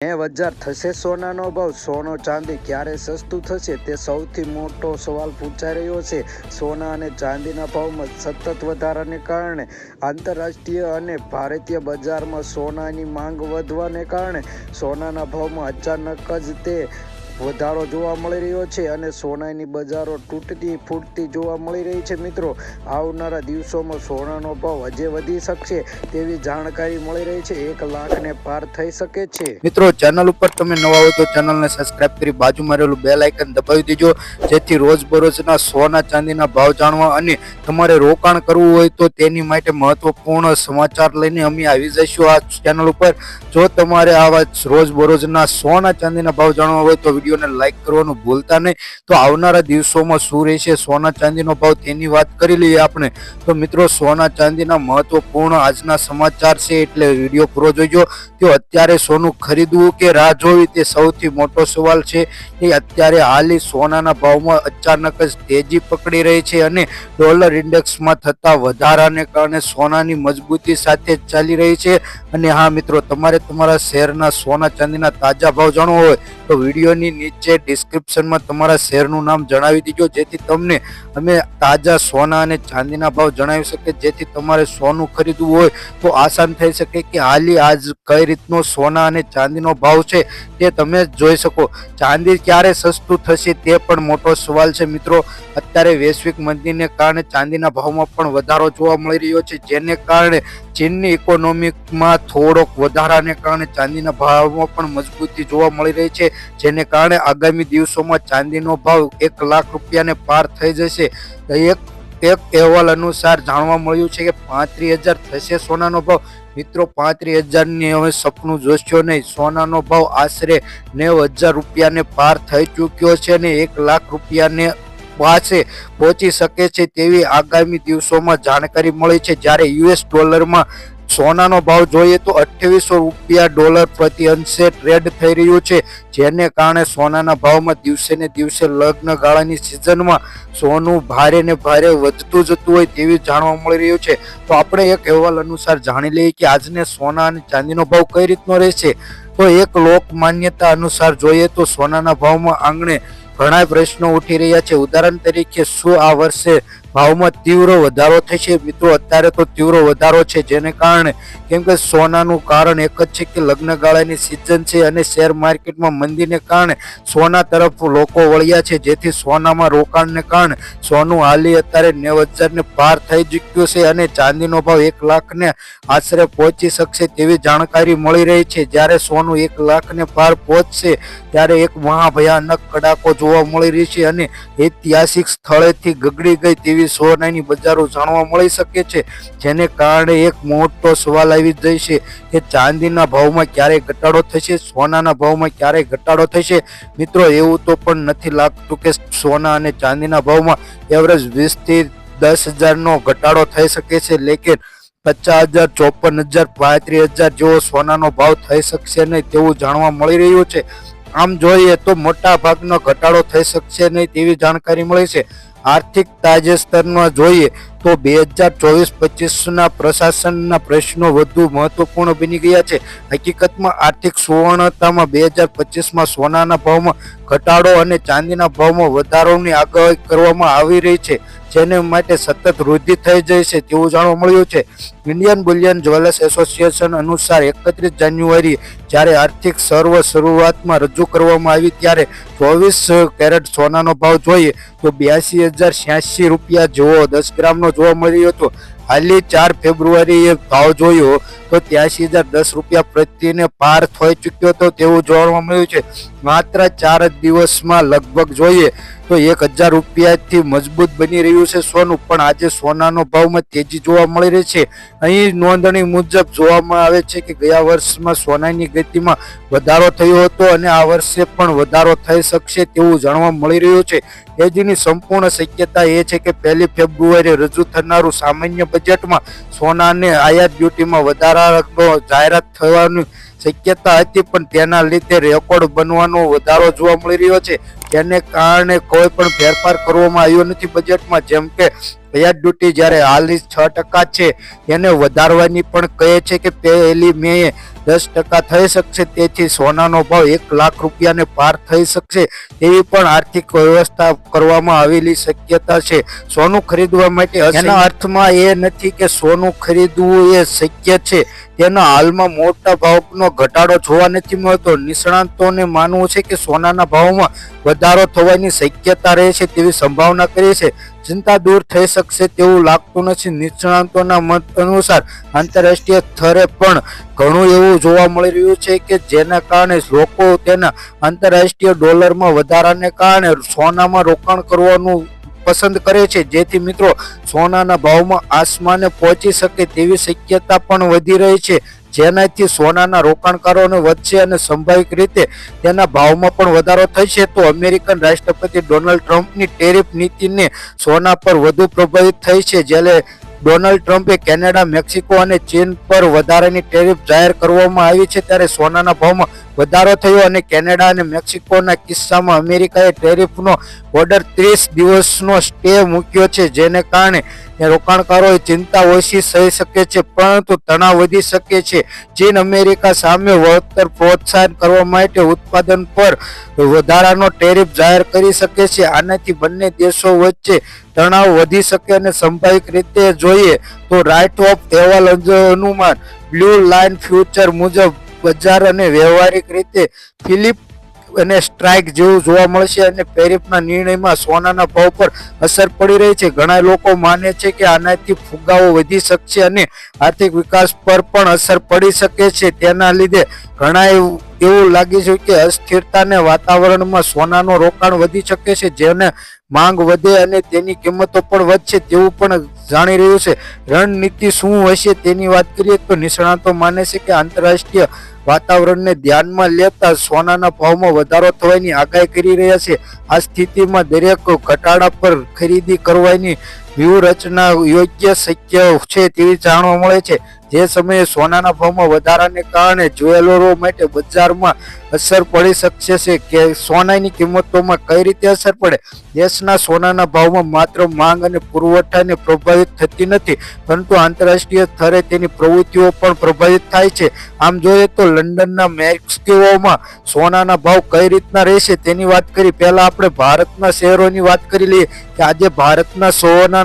ને હજાર થશે સોનાનો ભાવ. સોનો ચાંદી ક્યારે સસ્તું થશે તે સૌથી મોટો સવાલ પૂછાઈ રહ્યો છે. સોના અને ચાંદીના ભાવમાં સતત વધારાને કારણે આંતરરાષ્ટ્રીય અને ભારતીય બજારમાં સોનાની માંગ વધવાને કારણે સોનાના ભાવમાં અચાનક જ તે વધારો જોવા મળી રહ્યો છે અને સોનાની બજારો તૂટતી ફૂટતી જોવા મળી રહી છે. મિત્રો, આવનારા દિવસોમાં સોનાનો ભાવ હજે વધી શકશે તેવી જાણકારી મળી રહી છે. એક લાખને પાર થઈ શકે છે. મિત્રો, ચેનલ ઉપર તમે નવા હોય તો ચેનલને સબસ્ક્રાઇબ કરી બાજુમાં રહેલું બે લાઇકન દબાવી દેજો. જેથી રોજબરોજના સોના ચાંદીના ભાવ જાણવા અને તમારે રોકાણ કરવું હોય તો તેની માટે મહત્વપૂર્ણ સમાચાર લઈને અમે આવી જઈશું આ ચેનલ ઉપર. જો તમારે આવા રોજબરોજના સોના ચાંદીના ભાવ જાણવા હોય તો વિડીયોને લાઈક કરવાનું ભૂલતા નહીં. તો આવનારા દિવસોમાં શું રહેશે? સોના ચાંદીનો ભાવ તેની વાત કરી લઈએ આપણે. તો મિત્રો, સોના ચાંદીના મહત્વપૂર્ણ આજના સમાચાર છે એટલે વીડિયો પૂરો જોઈજો તો અત્યારે સોનું ખરીદવું કે રાહ જોવી તે સૌથી મોટો સવાલ છે. એ અત્યારે હાલી સોનાના ભાવમાં અચાનક જ તેજી પકડી રહી છે અને ડોલર ઇન્ડેક્સમાં થતા વધારાને કારણે સોનાની મજબૂતી સાથે ચાલી રહી છે. અને હા મિત્રો, તમારે તમારા શહેરના સોના ચાંદીના તાજા ભાવ જાણવો હોય તો વિડીયોની નીચે ડિસ્ક્રિપ્શનમાં તમારા શેરનું નામ જણાવી દીજો, જેથી તમને અમે તાજા સોના અને ચાંદીના ભાવ જણાવી શકીએ. જેથી તમારે સોનું ખરીદવું હોય તો આસાન થઈ શકે કે હાલી આજ કઈ રીતનો સોના અને ચાંદીનો ભાવ છે તે તમે જોઈ શકો. ચાંદી ક્યારે સસ્તું થશે તે પણ મોટો સવાલ છે મિત્રો. અત્યારે વૈશ્વિક મંદીને કારણે ચાંદીના ભાવમાં પણ વધારો જોવા મળી રહ્યો છે, જેને કારણે ચીનની ઇકોનોમિકમાં થોડોક વધારાને કારણે ચાંદીના ભાવમાં પણ મજબૂતી જોવા મળી રહી છે, જેને કારણે આગામી દિવસોમાં ચાંદીનો ભાવ એક લાખ રૂપિયાને પાર થઈ જશે. એક એક અહેવાલ અનુસાર જાણવા મળ્યું છે કે પાંત્રીસ હજાર થશે સોનાનો ભાવ. મિત્રો, પાંત્રીસ હજારની હવે સપનું જોશો નહીં. સોનાનો ભાવ આશરે નેવ હજાર રૂપિયાને પાર થઈ ચૂક્યો છે અને એક લાખ રૂપિયાને પાસે પહોંચી શકે છે તેવી આગામી દિવસોમાં જાણકારી મળી છે. જ્યારે યુએસ ડોલરમાં સોનાનો ભાવ જોઈએ તો અઠ્યાવીસો રૂપિયા ડોલર પ્રતિ અંશે ટ્રેડ થઈ રહ્યું છે, જેને કારણે સોનાના ભાવમાં દિવસે ને દિવસે લગ્ન ગાળાની સિઝનમાં સોનું ભારે ને ભારે વધતું જતું હોય તેવી જાણવા મળી રહ્યું છે. તો આપણે એક અહેવાલ અનુસાર જાણી લઈએ કે આજને સોના અને ચાંદીનો ભાવ કઈ રીતનો રહેશે? તો એક લોક માન્યતા અનુસાર જોઈએ તો સોનાના ભાવમાં આંગણે ઘણા પ્રશ્નો ઉઠી રહ્યા છે. ઉદાહરણ તરીકે, શું આ વર્ષે ભાવમાં તીવ્ર વધારો થશે? મિત્રો, અત્યારે તો તીવ્ર વધારો છે, જેને કારણે કેમ કે સોનાનું કારણ એક જ છે કે લગ્નગાળાની સિઝન છે અને શેર માર્કેટમાં મંદીને કારણે સોના તરફ લોકો વળ્યા છે. જેથી સોનામાં રોકાણને કારણે સોનું હાલી અત્યારે નેવ હજારને પાર થઈ ચૂક્યું છે અને ચાંદીનો ભાવ એક લાખને આશરે પહોંચી શકશે તેવી જાણકારી મળી રહી છે. જ્યારે સોનું એક લાખને પાર પહોંચશે ત્યારે એક મહાભયાનક કડાકો જોવા મળી રહી છે અને ઐતિહાસિક સ્થળેથી ગગડી ગઈ તેવી સોનાની બજારો જાણવા મળી શકે છે. જેને કારણે એક મોટો સવાલ આવી જાય કે ચાંદીના ભાવમાં ક્યારેય ઘટાડો થશે, સોનાના ભાવમાં ક્યારેય ઘટાડો થશે? મિત્રો, એવું તો પણ નથી લાગતું કે સોના અને ચાંદીના ભાવમાં એવરેજ વીસથી દસ હજારનો ઘટાડો થઈ શકે છે. લેકિન પચાસ હજાર, ચોપન હજાર, પાંત્રીસ હજાર જેવો સોનાનો ભાવ થઈ શકશે નહીં તેવું જાણવા મળી રહ્યું છે. આમ જોઈએ તો મોટા ભાગનો ઘટાડો થઈ શકશે નહીં તેવી જાણકારી મળી છે. આર્થિક તાજેતરમાં જોઈએ તો બે હજાર ચોવીસ પચીસના પ્રશાસનના પ્રશ્નો વધુ મહત્વપૂર્ણ બની ગયા છે. હકીકતમાં આર્થિક સુવર્ણતામાં બે હજાર પચીસમાં સોનાના ભાવમાં ઘટાડો અને ચાંદીના ભાવમાં વધારોની આગાહી કરવામાં આવી રહી છે, જેને માટે સતત વૃદ્ધિ થઈ જાય છે તેવું જાણવા મળ્યું છે. ઇન્ડિયન બુલિયન જ્વેલર્સ એસોસિએશન અનુસાર એકત્રીસ જાન્યુઆરી જ્યારે આર્થિક સર્વ શરૂઆતમાં રજૂ કરવામાં આવી ત્યારે ચોવીસ કેરેટ સોનાનો ભાવ જોઈએ તો બ્યાસી હજાર છ્યાસી રૂપિયા જેવો દસ ગ્રામનો જોવા મળ્યું હતો. હાલની ચાર ફેબ્રુઆરીએ ભાવ જોયો, તો ત્યાસી હજાર દસ રૂપિયા પ્રત્યેને પાર થઈ ચૂક્યો હતો તેવું જોવા મળ્યું છે. માત્ર ચાર જ દિવસમાં લગભગ જોઈએ, તો એક હજાર રૂપિયાથી મજબૂત બની રહ્યું છે સોનું, પણ આજે સોનાનો ભાવમાં તેજી જોવા મળી રહી છે. અહીં નોંધણી મુજબ જોવામાં આવે છે કે ગયા વર્ષમાં સોનાની ગતિમાં વધારો થયો હતો અને આ વર્ષે પણ વધારો થઈ શકશે તેવું જાણવા મળી રહ્યું છે. તેજીની સંપૂર્ણ શક્યતા એ છે કે પહેલી ફેબ્રુઆરી રજૂ થનારું સામાન્ય બજેટમાં સોનાને આયાત ડ્યુટીમાં વધારાનો જાહેરાત થવાની શક્યતા હતી, પણ તેના લીધે રેકોર્ડ બનવાનો વધારો જોવા મળી રહ્યો છે. તેને કારણે કોઈ પણ ફેરફાર કરવામાં આવ્યો નથી બજેટમાં. જેમ કે વ્યાજ ડ્યુટી જ્યારે હાલની છ ટકા છે એને વધારવાની પણ કહે છે કે પહેલી મે દસ ટકા થઈ શકશે તેથી સોનાનો ભાવ એક લાખ રૂપિયાને પાર થઈ શકશે તેવી પણ આર્થિક વ્યવસ્થા કરવામાં આવેલી શક્યતા છે. સોનું ખરીદવા માટે એના અર્થમાં એ નથી કે સોનું ખરીદવું એ શક્ય છે. તેના હાલમાં મોટા ભાવનો ઘટાડો જોવા નથી મળતો. નિષ્ણાંતોને માનવું છે કે સોનાના ભાવમાં વધારો થવાની શક્યતા રહે છે તેવી સંભાવના કરી છે. ચિંતા દૂર થઈ શકશે તેવું લાગતું નથી. નિષ્ણાંતોના મત અનુસાર આંતરરાષ્ટ્રીય સ્તરે પણ ઘણું એવું જોવા મળી રહ્યું છે કે જેના કારણે લોકો તેના આંતરરાષ્ટ્રીય ડોલરમાં વધારાને કારણે સોનામાં રોકાણ કરવાનું પસંદ કરે છે. જેથી મિત્રો, સોનાના ભાવમાં આસમાને પહોંચી શકે તેવી શક્યતા પણ વધી રહી છે. જેનાથી સોનાના રોકાણકારોને વધશે અને સંભાવિક રીતે તેના ભાવમાં પણ વધારો થશે, તો અમેરિકન રાષ્ટ્રપતિ ડોનાલ્ડ ટ્રમ્પની ટેરિફ નીતિને સોના પર વધુ પ્રભાવિત થઈ છે. જ્યારે ડોનાલ્ડ ટ્રમ્પે કેનેડા, મેક્સિકો અને ચીન પર વધારાની ટેરિફ જાહેર કરવામાં આવી છે, ત્યારે સોનાના ભાવમાં વધારો થયો અને કેનેડા અને મેક્સિકોના કિસ્સામાં અમેરિકાએ ટેરિફનો ઓર્ડર ત્રીસ દિવસનો સ્ટે મૂક્યો છે, જેને કારણે રોકાણકારોએ ચિંતા ઓછી થઈ શકે છે, પરંતુ તણાવ વધી શકે છે. ચીન અમેરિકા સામે વળતર પ્રોત્સાહન કરવા માટે ઉત્પાદન પર વધારાનો ટેરિફ જાહેર કરી શકે છે. આનાથી બંને દેશો વચ્ચે તણાવ વધી શકે અને સંભાવિક રીતે જોઈએ તો રાઇટ ઓફ અહેવાલ અનુમાન બ્લુ લાઇન ફ્યુચર મુજબ બજાર અને વ્યવહારિક રીતે ફિલિપ અને સ્ટ્રાઇક જેવું જોવા મળશે અને પેરિફના નિર્ણયમાં સોનાના ભાવ પર અસર પડી રહી છે. ઘણા લોકો માને છે કે આનાથી ફુગાવો વધી શકશે અને આર્થિક વિકાસ પર પણ અસર પડી શકે છે. તેના લીધે ઘણા એવું લાગે છે કે અસ્થિરતાને વાતાવરણમાં સોનાનું રોકાણ વધી શકે છે, જેને માંગ વધે અને તેની કિંમતો પણ વધશે તેવું પણ જાણી રહ્યું છે. રણનીતિ શું હશે તેની વાત કરીએ તો નિષ્ણાતો માને છે કે આંતરરાષ્ટ્રીય વાતાવરણને ધ્યાનમાં લેતા સોનાના ભાવમાં વધારો થવાની આગાહી કરી રહ્યા છે. આ સ્થિતિમાં દરેક ઘટાડા પર ખરીદી કરવાની વ્યૂહરચના યોગ્ય શક્ય છે તેવી જાણવા મળે છે. જે સમયે સોનાના ભાવમાં વધારાને કારણે જ્વેલરો માટે બજારમાં અસર પડી શકશે છે કે સોનાની કિંમતોમાં કઈ રીતે અસર પડે? દેશના સોનાના ભાવમાં માત્ર માંગ અને પુરવઠાને પ્રભાવિત થતી નથી, પરંતુ આંતરરાષ્ટ્રીય સ્તરે તેની પ્રવૃત્તિઓ પણ પ્રભાવિત થાય છે. આમ જોઈએ તો લંડનના મેક્સિકોમાં સોનાના ભાવ કઈ રીતના રહેશે તેની વાત કરી. પહેલાં આપણે ભારતના શહેરોની વાત કરી લઈએ કે આજે ભારતના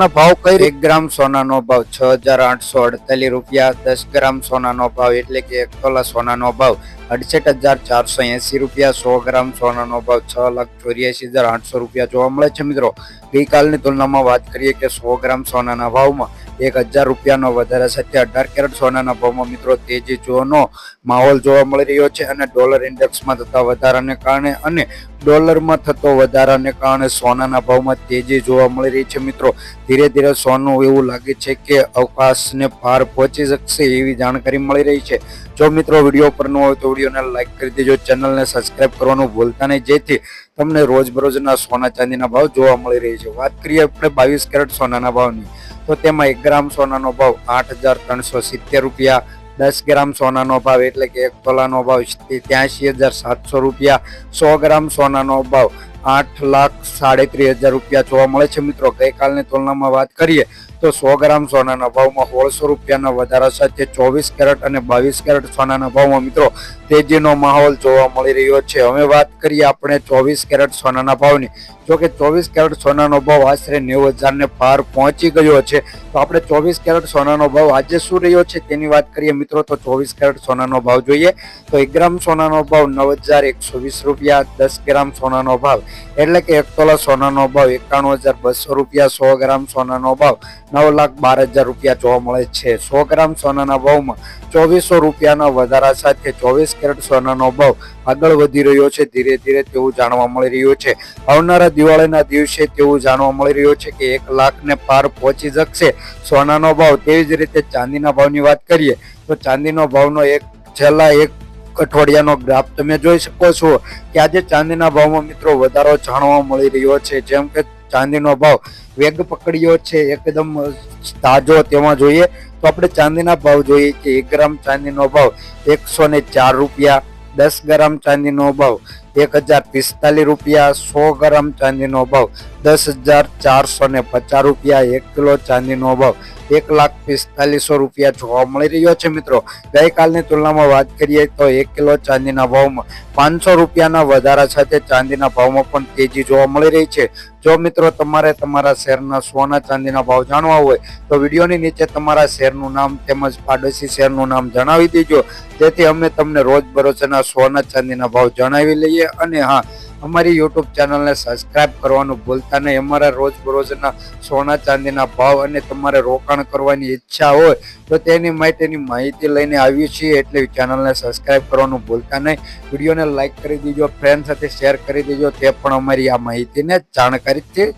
સોનાના ભાવ કઈ એક ગ્રામ સોનાનો ભાવ છ હજાર આઠસો અડતાલીસ રૂપિયા, દસ ગ્રામ સોનાનો ભાવ એટલે કે એક તોલા સોનાનો ભાવ અડસઠ હજાર ચારસો એંસી રૂપિયા, સો ગ્રામ સોનાનો ભાવ છ લાખ ચોર્યાસી હજાર આઠસો રૂપિયા જોવા મળે છે મિત્રો. ગઈકાલની તુલનામાં વાત કરીએ કે સો ગ્રામ સોનાના ભાવમાં એક હજાર રૂપિયાનો વધારે સાથે અઢાર કેરેટ સોનાના ભાવમાં મિત્રો તેજી જોવાનો માહોલ જોવા મળી રહ્યો છે અને ડોલર ઇન્ડેક્સમાં થતા વધારાને કારણે અને ડોલરમાં થતો વધારાને કારણે સોનાના ભાવમાં તેજી જોવા મળી રહી છે મિત્રો. ધીરે ધીરે સોનું એવું લાગે છે કે અવકાશને પાર પહોંચી શકશે એવી જાણકારી મળી રહી છે. જો મિત્રો વીડિયો પર ન હોય તો વિડીયોને લાઇક કરી દેજો. ચેનલને સબસ્ક્રાઇબ કરવાનું ભૂલતા નહીં. જેથી તમને રોજબરોજના સોના ચાંદીના ભાવ જોવા મળી રહી છે. વાત કરીએ આપણે બાવીસ કેરેટ સોનાના ભાવની. તો તેમાં એક ગ્રામ સોનાનો ભાવ આઠ હજાર ત્રણસો સિત્તેર રૂપિયા, દસ ગ્રામ સોનાનો ભાવ એટલે કે એક તોલાનો ભાવ ત્યાંશી હજાર સાતસો રૂપિયા, સો ગ્રામ સોનાનો ભાવ આઠ લાખ સાડત્રીસ હજાર રૂપિયા જોવા મળે છે મિત્રો. ગઈકાલની તુલનામાં વાત કરીએ તો સો ગ્રામ સોનાના ભાવમાં સોળસો રૂપિયાના વધારા સાથે ચોવીસ કેરેટ અને બાવીસ કેરેટ સોનાના ભાવમાં મિત્રો તેજીનો માહોલ જોવા મળી રહ્યો છે. હવે વાત કરીએ આપણે ચોવીસ કેરેટ સોનાના ભાવની. જો કે ચોવીસ કેરેટ સોનાનો ભાવ આશરે નેવું હજારને પાર પહોંચી ગયો છે. તો આપણે ચોવીસ કેરેટ સોનાનો ભાવ આજે શું રહ્યો છે તેની વાત કરીએ મિત્રો. તો ચોવીસ કેરેટ સોનાનો ભાવ જોઈએ તો એક ગ્રામ સોનાનો ભાવ નવ હજાર એકસો વીસ રૂપિયા, દસ ગ્રામ સોનાનો ભાવ એટલે કે એક તોલા સોનાનો ભાવ એકાણું હજાર બસો રૂપિયા, સો ગ્રામ સોનાનો ભાવ નવ લાખ બાર હજાર રૂપિયા જોવા મળે છે. સો ગ્રામ સોનાના ભાવમાં ચોવીસો રૂપિયાના વધારા સાથે ચોવીસ કેરેટ સોનાનો ભાવ આગળ વધી રહ્યો છે. ધીરે ધીરે તેવું જાણવા મળી રહ્યું છે. આવનારા દિવાળીના દિવસે તેવું જાણવા મળી રહ્યું છે કે એક લાખને પાર પહોંચી શકશે સોનાનો ભાવ. તેવી જ રીતે ચાંદીના ભાવની વાત કરીએ તો ચાંદીનો ભાવનો એક છેલ્લા એક અઠવાડિયાનો ગ્રાફ તમે જોઈ શકો છો કે આજે ચાંદીના ભાવમાં મિત્રો વધારો જાણવા મળી રહ્યો છે. જેમ કે ચાંદીનો ભાવ વેગ પકડ્યો છે, એકદમ તાજો તેમાં જોઈએ તો આપણે ચાંદીના ભાવ જોઈએ કે એક ગ્રામ ચાંદીનો ભાવ એકસો ને ચાર રૂપિયા, દસ ગ્રામ ચાંદીનો ભાવ એક હજાર પિસ્તાલીસ રૂપિયા, સો ગ્રામ ચાંદીનો ભાવ દસ હજાર ચારસો ને પચાસ રૂપિયા, એક કિલો ચાંદીનો ભાવ એક લાખ પિસ્તાલીસો રૂપિયા જોવા મળી રહ્યો છે મિત્રો. ગઈકાલની તુલનામાં વાત કરીએ તો એક કિલો ચાંદીના ભાવમાં પાંચસો રૂપિયાના વધારા સાથે ચાંદીના ભાવમાં પણ તેજી જોવા મળી રહી છે. જો મિત્રો તમારે તમારા શહેરના સોના ચાંદીના ભાવ જાણવા હોય, તો વિડીયોની નીચે તમારા શહેરનું નામ તેમજ પાડોશી શહેરનું નામ જણાવી દેજો. જેથી અમે તમને રોજ બરોજના સોના ચાંદીના ભાવ જણાવી લઈએ અને હા અમારી યુટ્યુબ ચેનલને સબસ્ક્રાઇબ કરવાનું ભૂલતા નહીં. અમારા રોજબરોજના સોના ચાંદીના ભાવ અને તમારે રોકાણ કરવાની ઈચ્છા હોય તો તેની માટેની માહિતી લઈને આવ્યું છીએ એટલે ચેનલને સબસ્ક્રાઇબ કરવાનું ભૂલતા નહીં. વિડીયોને લાઇક કરી દેજો ફ્રેન્ડ સાથે શેર કરી દેજો. તે પણ અમારી આ માહિતીને જાણકારીથી